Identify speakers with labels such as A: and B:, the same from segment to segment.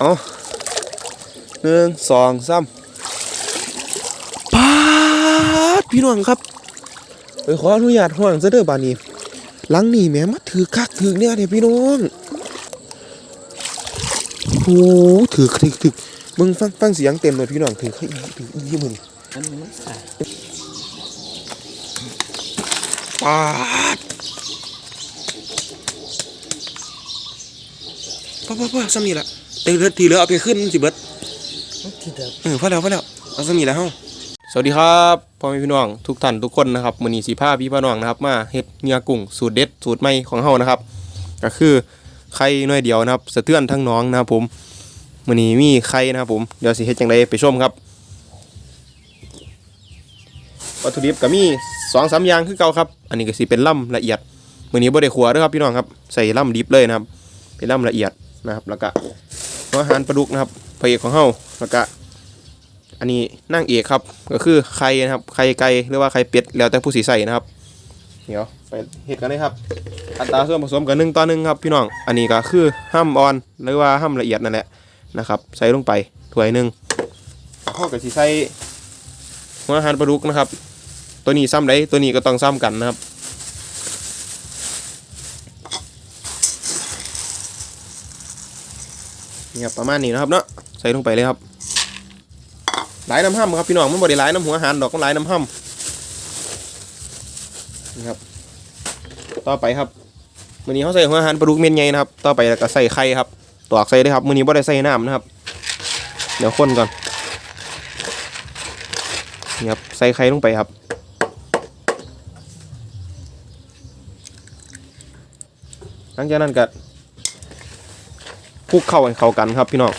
A: เอาหนึ่งสองสามปาดพี่น้องครับไปขออนุญาตห่วงซะเด้อบานี้หลังนี่แม่มาถือคักถือเนี่ยเดี๋ยพี่น้องโอ้ถือถือถือมึงฟังฟังเสียงเต็มเลยพี่น้องถือเขาอีถืออีมึง
B: อันนี้มันสาย
A: ปาดพ่อพ่อพ่อซ้ำนี่ละ ตีเหลือทีเหลือเอาไปขึ้นสิเบิด
B: เอ
A: อพอแล้วพอแล้วเอาซ้ำนี่ละเฮาสวัสดีครับพ่อแม่พี่น้องทุกท่านทุกคนนะครับมื้อนี้สิพาพี่พ่อน้องนะครับ มาเฮ็ดเนื้อกุ้งสูตรเด็ดสูตรใหม่ของเฮานะครับ ก็คือไข่น้อยเดียวนะครับสะเทือนทั้งน้องนะครับผมมื้อนี้มีไข่นะครับผมเดี๋ยวสิเฮ็ดจังไดไปชมครับวัตถุดิบก็มีสองสามอย่างคือเก่าครับ อันนี้ก็สิเป็นล่ำละเอียดมื้อนี้บ่ได้ขัวเด้อครับพี่น้องครับใส่ล่ำดิบเลยนะครับ เป็นล่ำละเอียดนะครับ แล้วก็ หัวอาหารปลาดุกนะครับพระเอกของเฮาแล้วก็อันนี้นางเอกครับ ก็คือไข่นะครับไข่ไก่หรือว่าไข่เป็ดแล้วแต่ผู้สิใส่นะครับ เดี๋ยวไปเฮ็ดกันเลยครับ อัตราส่วนผสมกันหนึ่งต่อหนึ่งครับพี่น้อง อันนี้ก็คือห้ามอ่อนหรือว่าห้ามละเอียดนั่นแหละนะครับ ใส่ลงไปถ้วยหนึ่งเฮาก็สิใส่หัวอาหารปลาดุกนะครับ ตัวนี้ซ้ำได้ตัวนี้ก็ต้องซ้ำกันนะครับ นี่ครับประมาณนี้นะครับเนาะใส่ลงไปเลยครับหลายน้ำห้ำครับพี่น้องมันบ่ได้หลายน้ำหัวอาหารดอกมันหลายน้ำห้ำนี่ครับ ต่อไปครับมื้อนี้เขาใส่หัวอาหารปลาดุกเม็ดใหญ่นะครับ ต่อไปแล้วก็ใส่ไข่ครับตอกใส่เลยครับมื้อนี้บ่ได้ใส่น้ำนะครับ เดี๋ยวคนก่อนนี่ครับใส่ไข่ลงไปครับหลังจากนั้นก็ คลุกเข้าให้เข้ากันครับพี่น้อง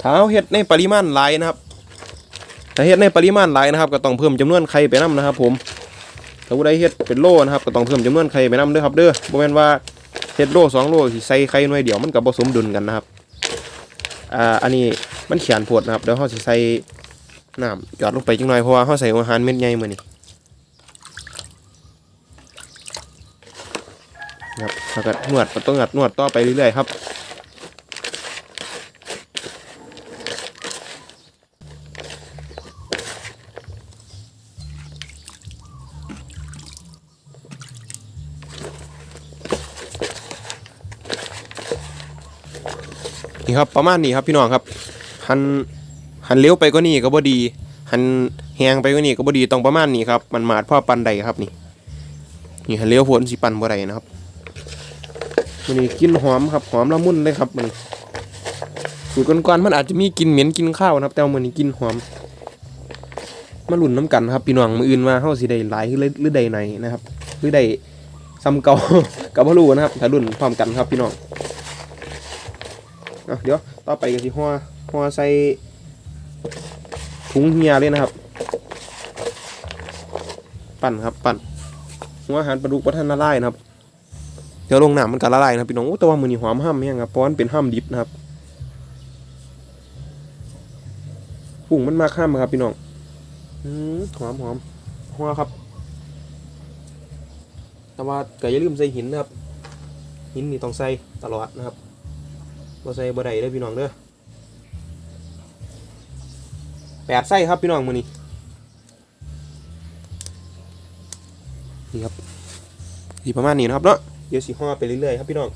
A: ถ้าเาเฮ็ดในปริมาณหลายนะครับถ้าเฮ็ดในปริมาณหลายนะครับ ก็ต้องเพิ่มจำนวนไข่ไปนํนะครับ ผมถ้าผู้ใดเฮ็ดเป็นโลนะครับ ก็ต้องเพิ่มจำนวนไข่ไปนํเด้อครับเด้อบ่แม่นว่าเฮ็ดโลสองโลสิใส่ไข่หน่วยเดียวมันก็บ่สมดุลกันนะครับ อ่าอันนี้มันเขียนปวดนะครับเดี๋ยวเขาจะใส่น้ำหยอดลงไปจังหน่อยเพราะว่าเขาใส่อาหารเม็ดใหญ่มือนี่ครับแล้วก็นวดต้องนวดนวดต่อไปเรื่อยๆครับ นี่ครับประมาณนี้ครับพี่น้องครับหันหันเลี้ยวไปก็นี่ก็บ่ดีหันแหงไปก็นี่ก็บ่ดีต้องประมาณนี้ครับมันมาดพ่อปันใดครับนี่นี่หันเลี้ยวผลสิปันบ่ไดนะครับมันนี่กินหอมครับหอมละมุนเลยครับมันสูตรก่อนๆมันอาจจะมีกินเหม็นกินข้าวนะครับ แต่วันนี่กินหอมมาหลุ่นน้ำกันครับพี่น้องมืออื่นว่าเฮาสิได้หลายหรือหรือใดไหนนะครับหรือใดซ้ำเก่ากับบ่รู้นะครับถ้ารุ่นพร้อมกันครับพี่น้อง เอาเดี๋ยวต่อไปก็สิห่อห่อใส่ถุงเฮียเลยนะครับ ปั่นครับปั่นหัวอาหารปลาดุกวัฒนละลายนะครับเดี๋ยวลงน้ำมันก็ละลายนะพี่น้องแต่ว่ามือนี้หอมห้ามแห้งครับเพราะมันเป็นห้ามดิบนะครับปุ่งมันมากห้ามครับพี่น้องหอมหอมหัวครับ แต่ว่าก็อย่าลืมใส่หินนะครับ หินนี่ต้องใส่ตลอดนะครับ บ่ใส่บ่ได้เด้อพี่น้องเด้อแปดไส้ครับพี่น้องมื้อนี้นี่ครับสีประมาณนี้นะครับเนาะเดี๋ยวสีห่อไปเรื่อยๆครับพี่น้อง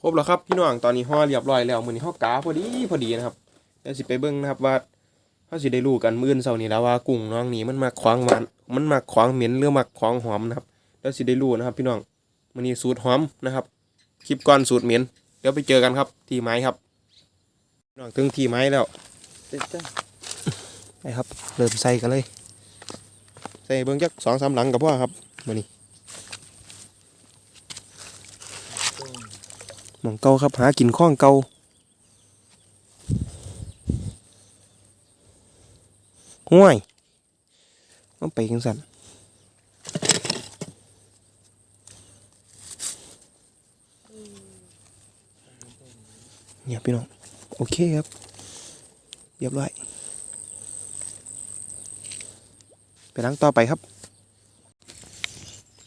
A: ครบแล้วครับพี่น้องตอนนี้ห่อเรียบร้อยแล้วมือนี้ห่อกาพอดีพอดีนะครับเดี๋ยวสิไปเบิ่งนะครับว่าเฮาสิได้รู้กันมื้อนเช้านี้แล้วว่ากุ้งน้องนี้มันมาขวางหวานมันมาขวางเหม็นหรือมาขวางหอมนะครับเดี๋ยวสิได้รู้นะครับ พี่น้องมือนี้สูตรหอมนะครับคลิปก่อนสูตรเหม็นเดี๋ยวไปเจอกันครับ ที่ไม้ครับพี่น้องถึงที่ไม้แล้วไปครับเริ่มใส่กันเลย ใส่เบิ้งจักสองสามหลังกับพ่อครับมานี่ มองเก่าครับหากินข้องเก่าห่วยต้องไปกันสั่นเนี่ยพี่น้อง โอเคครับเรียบร้อยไปล้างต่อไปครับ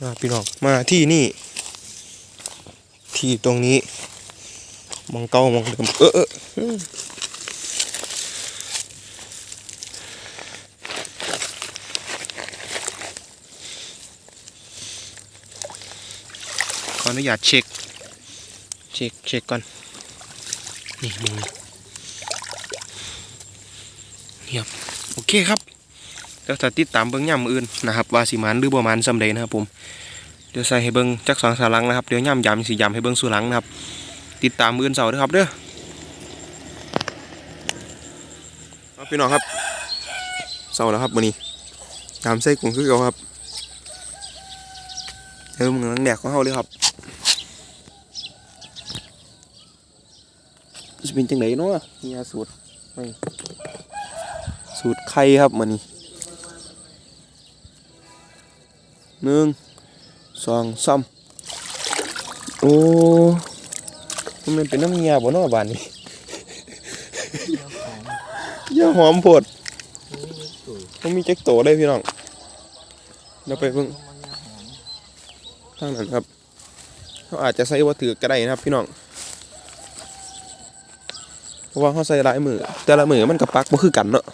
A: มาพี่น้องมาที่นี่ ที่ตรงนี้ มองเก้ามองเดิมเออเอออืมขออนุญาตเช็ค เช็คเช็คก่อน นี่มองนี่เงียบโอเคครับเดี๋ยวจะติดตามเบิ้งย่ำอื่นนะครับว่าสิมันหรือบ่มันสำเร็จนะครับผมเดี๋ยวใส่ให้เบิ้งจักสองสาลังนะครับเดี๋ยวย่ำยำสียำให้เบิ้งสู่หลังนะครับ ติดตามมือนเสาร์ด้วยครับเด้อพี่น้องครับเสาร์แล้วครับวันนี้ยำใส่กุ้งคือเก่าครับเดี๋ยวมึงนังแดกของเฮาเลยครับจะเป็นจังไหนเนาะนี่สูตรไม่สูตรไข่ครับมันนี้หนึ่งสองสามโอ้ มันเป็นน้ำเงียบ่เนาะบ้านนี้อย่าหอมโพดมันมีแจ็คโตเลยพี่น้องเดี๋ยวไปเพิ่งทางนั้นครับเขาอาจจะใส่วัตถุก็ได้นะครับ พี่น้องเพราะว่าเขาใส่หลายมือ แต่ละมือมันกับปักบ่คือกันเนาะ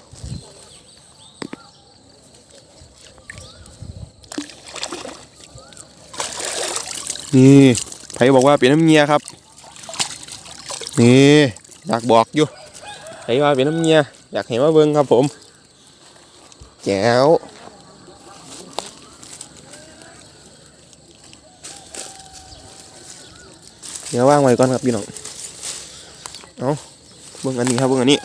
A: นี่ไผบอกว่าเป็นน้ำเงียครับ นี่อยากบอกอยู่ไผว่าเป็นน้ำเงียอยากเห็นว่าเบิ่งครับผม แจ๋วเดี๋ยวว่างไว้ก่อนครับพี่น้องเอาเบิ่งอันนี้ครับเบิ่งอันนี้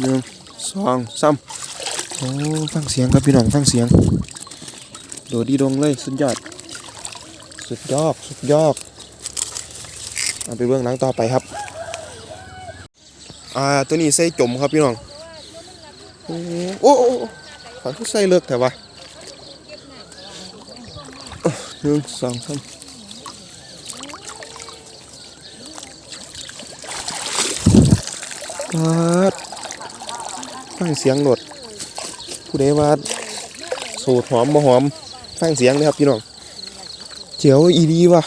A: หนึ่งสองสามโอ้ฟังเสียงครับพี่น้องฟังเสียง โดดดีดงเลยสุดยอด สุดยอดสุดยอดเอาไปเบื้องหลังต่อไปครับ อ่าตัวนี้ใส่จมครับพี่น้อง โอ้โอ้ขอทุกใส่เลิกแต่ว่าหนึ่งสองสามปัดฟังเสียงหลดผู้ใดว่าสูตรหอมบ่หอม ฟังเสียงเลยครับพี่น้องเจียวอีดีว่ะ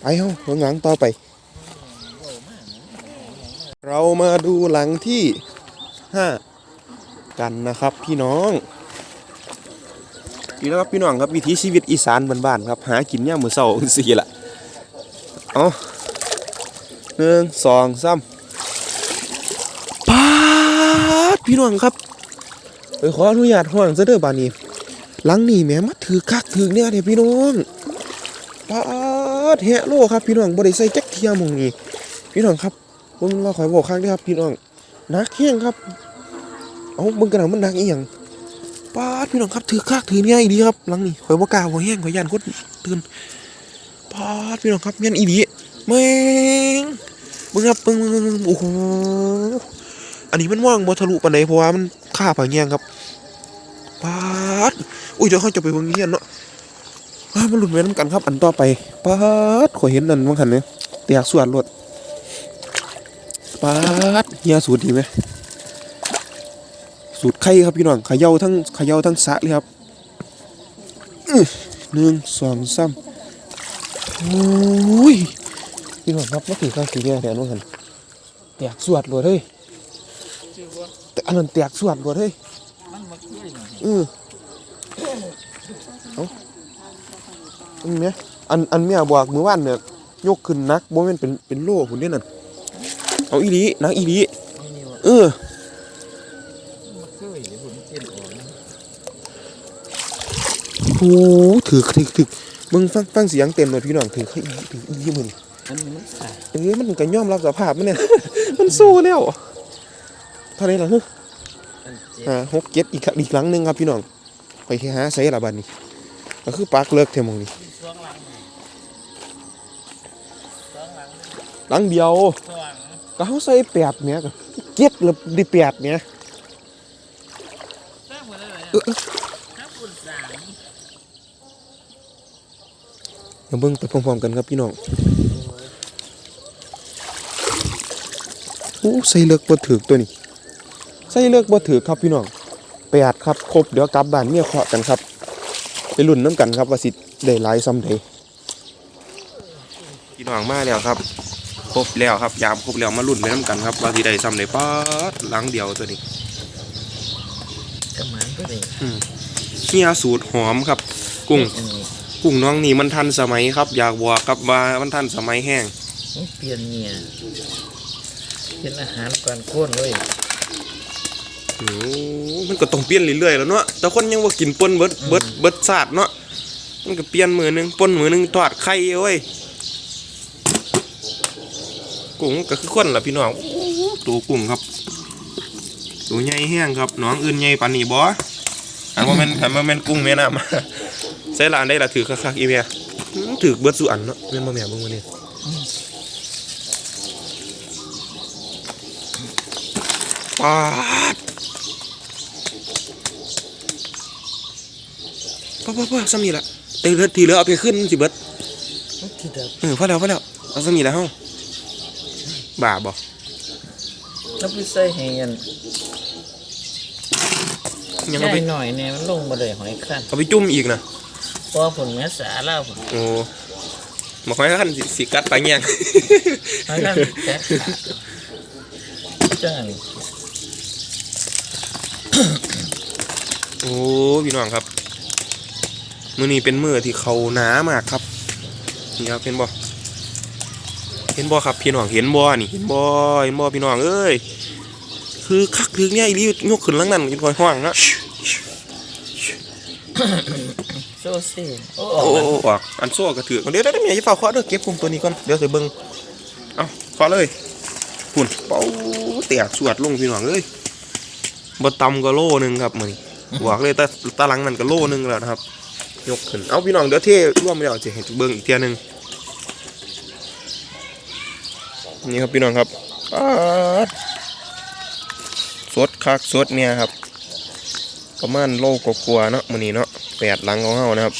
A: ไปเฮาเบิ่งหลังต่อไป เรามาดูหลังที่ห้ากันนะครับพี่น้องนี่แล้วครับพี่น้องครับวิถีชีวิตอีสานบ้านๆครับหากินย่ามมื้อเช้าสี่ละเอาหนึ่งสองสามปาดพี่น้องครับไปขออนุญาตห้องซะเด้อบานี้ หลังนี่แม่มาถือคักถือเนี่ยเด้พี่น้องปาดแฮะโลครับพี่น้องบ่ได้ใส่แจ็คเทียมองนี่พี่น้องครับบ่แมันว่าข่อยบอกคักเด้ครับพี่น้องนักแฮงครับ เอาเบิ่งกันเอามันนักอีหยังปาดพี่น้องครับถือคักถือเนี่ยอีดีครับหลังนี่ข่อยบ่กล้าบ่แห้งข่อยย่านคนตื่นปาดพี่น้องครับแม่นอีดีแม่งเบิ่งครับเบิ่งโอ้โหอันนี้มันมองบ่ทะลุปานใดเพราะว่ามันค่าผาแยงครับปาด อุ้ยเดี๋ยวเขาจะไปเบิ่งเฮียนเนาะอ้ามันหลุดไปน้ำกันครับ อันต่อไปปาดขอยเห็นนั่นบางคันเนี่ยเตียกสวนรถปาดเฮียสูตรดีไหมสูตรไข่ครับพี่น้องขย่าทั้งขย่าทั้งสะเลยครับอือหนึ่งสองสามโอ้ยพี่น้องครับมาถือข้าวสีแดงแถวนู้นกันแตกสวดรถเฮ้ยแต่อันนั้นแตกสวดรถเฮ้ย
B: อย
A: เออ เอาอันเนี้ยอันอันเมียบอกมือว่านเนี่ยยกขึ้นนักบ่แม่นเป็นเป็นโล่หุ่นเด้นั่นเอาอีหลีนักอีหลี
B: ไม่นี่ว่า
A: เออ
B: มาช่วยเดี๋ยวผมเต้นออกนะ
A: โอ้ถือถือถือมึงฟังฟังเสียงเต็มเลยพี่น้องถือให้ถืออีหลีมึง
B: อันนี้มันขาด
A: เออมันก็ยอมรับสภาพมันเนี่ยมันสู้แล้วเท่าไหรล่ะเฮ้ย
B: อันเจ็ด
A: อ่าหกเจ็ดอีกครั้งอีกครั้งหนึ่งครับพี่น้อง ไปแค่หาใส่ละบัดนี้ก็คือปากเลิกเท่มองนี้
B: ช่วงหลังช่วงหลัง
A: หลังเดียว
B: ช่วงหลัง
A: ก็เขาใส่แปดเนี่ยก็เจ็ดหรือดิแปดเนี่ย
B: แป้งหมดเลย
A: เออเออ
B: ถ้าปุ่นสาม
A: มาเบิ่งไปพร้อมๆกันครับพี่น้องโอ้ใส่เลิกบ่ถือตัวนี้ ใส่เลิกบ่ถือครับพี่น้อง แปดครับครบเดี๋ยวกลับบ้านเมียเคาะกันครับ ไปลุ้นน้ำกันครับว่าสิได้หลายซ้ำใดพี่น้องมาแล้วครับ ครบแล้วครับยามครบแล้วมาลุ้นไปน้ำกันครับว่าสิได้ซ้ำใดป๊าดหลังเดียวตัวนี้
B: กระหมันก็เลย
A: เฮียสูตรหอมครับ กุ้ง
B: อันนี้
A: กุ้งน้องนี่มันทันสมัยครับ อยากบอกครับว่ามันทันสมัยแห้ง
B: มันเปลี่ยนเนี่ยเป็นอาหารก่อนโค่นเลย
A: โอ้ มันก็ต้องเปลี่ยนเรื่อยๆแล้วเนาะแต่คนยังว่ากินป่นเบิดเบิดเบิดศาสตร์เนาะมันก็เปลี่ยนมือหนึงป่นมือหนึงทอดไข่เว้ยกุ้งก็คือคนล่ะพี่น้องโอ้ตัวกุ้งครับตัวใหญ่แห้งครับน้องอื่นใหญ่ปานนี้บ่อันว่าแม่นอันว่าแม่นกุ้งแม่น้ำใส่ลานได้ละถือคักๆอีเมียอื้อถือเบิดสุอันเนาะแม่นบ่แม่เบิ่งมานี่ปาด พ่อพ่อพ่อซ้ำนี่ละตีเหลือทีเหลือเอาไปขึ้นสิเบิด
B: มันที่ดับ
A: เออพอแล้วพอแล้วเอาซ้ำนี่ละเฮาบ้าบ่
B: แล้วไปใส่ให้ยัน
A: ยังเอาไป
B: ใหญ่หน่อยเนี่ยมันลงมาเลยหอยขั้น
A: เอาไปจุ่มอีกนะ
B: เพราะผลแม่สาเล่าผม
A: โอ้มาค่อยขั้นสิสิกัดไปเงี้ยง
B: หอยขั้นแจ๊กจัง
A: โอ้พี่น้องครับ มื้อนี้เป็นมื้อที่เขาหนามากครับนี่ครับเห็นบ่เห็นบ่ครับพี่น้องเห็นบ่นี่เห็นบ่เห็นบ่พี่น้องเอ้ยคือคักถึงเนี่ยอีหลียกขึ้นหลังนั้นกินค่อยห้องนะ
B: โซเซ่โอ้
A: โอ้โอ้ออกอันโซ่กระถือกเดี๋ยวเดี๋ยวเดี๋ยวแม่อย่าฝ้าเคาะเด้อเก็บคุมตัวนี้ก่อนเดี๋ยวสิเบิ่งเอาเคาะเลยปุ่นเป้าแตกสวดลงพี่น้องเอ้ยบ่ต่ำก็โลหนึงครับมื้อนี้บอกเลยแต่ตาหลังนั่นก็โลหนึงแล้วนะครับ ยกขึ้น เอาพี่น้องเดี๋ยวเทร่วมแล้วจะเห็นเบิ่งอีกเทียหนึงนี่ครับพี่น้องครับป๊าดสดคักสดเนี่ยครับ ประมาณโลกว่าๆเนาะมื้อนี้เนาะแปดหลังของเฮานะครับ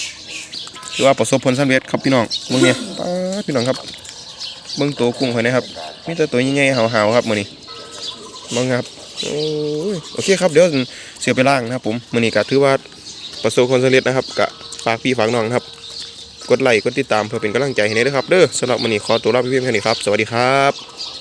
A: ถือว่าประสบผลสำเร็จครับพี่น้องเบิ่งเนี่ยป๊าพี่น้องครับเบิ่งตัวกุ้งข่อยนะครับมีแต่ตัวใหญ่ๆหาวๆครับมื้อนี้เบิ่งครับโอ้ยโอเคครับเดี๋ยวเสียไปล่างนะครับผมมื้อนี้ก็ถือว่าประสบความสำเร็จนะครับกะ ฝากพี่ฝากน้องนะครับ กดไลค์กดติดตามเพื่อเป็นกำลังใจให้ด้วยนะครับเด้อสำหรับวันนี้ขอตัวลาไปเพียงแค่นี้ครับ สวัสดีครับ